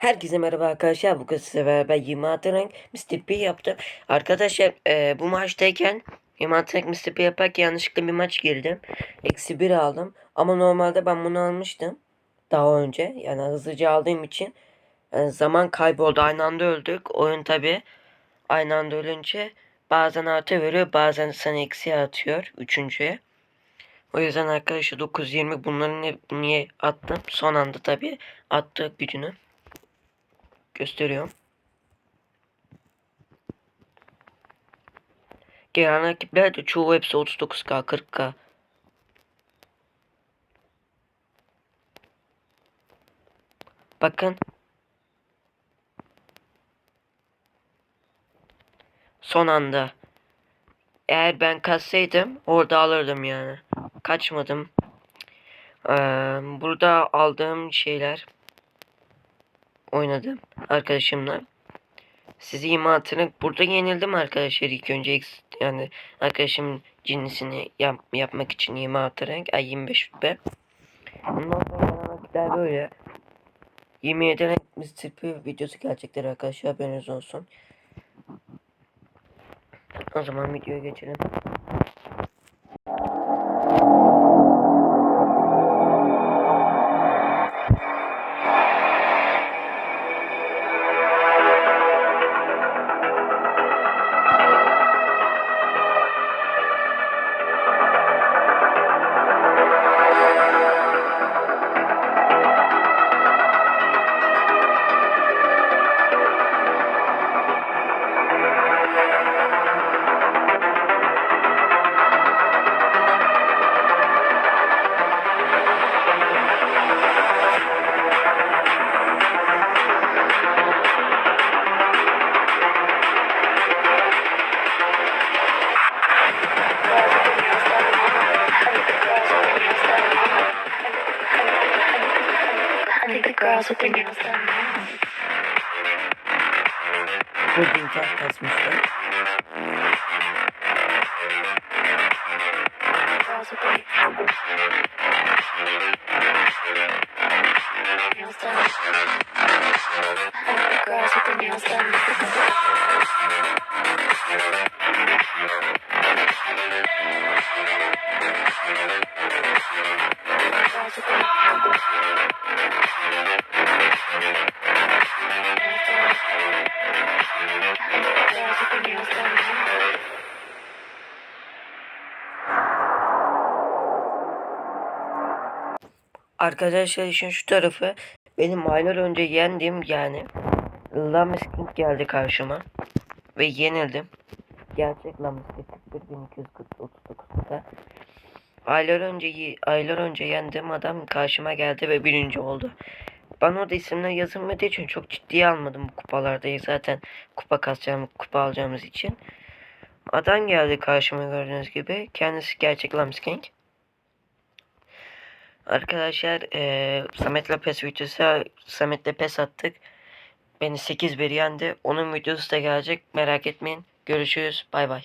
Herkese merhaba arkadaşlar. Bugün size beraber 26 renk Mr. P yaptım. Arkadaşlar e, bu maçtayken 26 renk Mr. P yaparken yanlışlıkla bir maç girdim. Eksi 1 aldım. Ama normalde ben bunu almıştım. Daha önce. Yani hızlıca aldığım için e, zaman kayboldu. Aynı anda öldük. Oyun tabi aynı anda ölünce bazen artı veriyor. Bazen sana eksi atıyor. Üçüncüye. O yüzden arkadaşlar 9-20 bunların ne, niye attım? Son anda tabi attı gücünü gösteriyorum. Gelen rakipler de çoğu hepsi 39k 40k. Bakın. Son anda. Eğer ben kaçsaydım orada alırdım yani. Kaçmadım. Ee, burada aldığım şeyler oynadım arkadaşımla. Sizi imatını burada yenildim arkadaşlar ilk önce yani arkadaşımın cinsini yap, yapmak için 26 renk ay 25 rütbe. Ondan sonra vakitler böyle 27 renk Mr. P videosu gelecektir arkadaşlar haberiniz olsun. O zaman videoya geçelim. Their nails done now. Burada internet kasmıştı. Girls with the nails done. Arkadaşlar işin şu tarafı benim aylar önce yendim yani Lamis King geldi karşıma ve yenildim. Gerçek Lamis King 1239'da. Aylar önce aylar önce yendim adam karşıma geldi ve birinci oldu. Ben orada isimler yazılmadığı için çok ciddiye almadım bu kupalarda. Zaten kupa kasacağım, kupa alacağımız için. Adam geldi karşıma gördüğünüz gibi. Kendisi gerçek Lamis King. Arkadaşlar eee Samet'le pes videosu Samet'le pes attık. Beni 8-1 yendi. Onun videosu da gelecek. Merak etmeyin. Görüşürüz. Bay bay.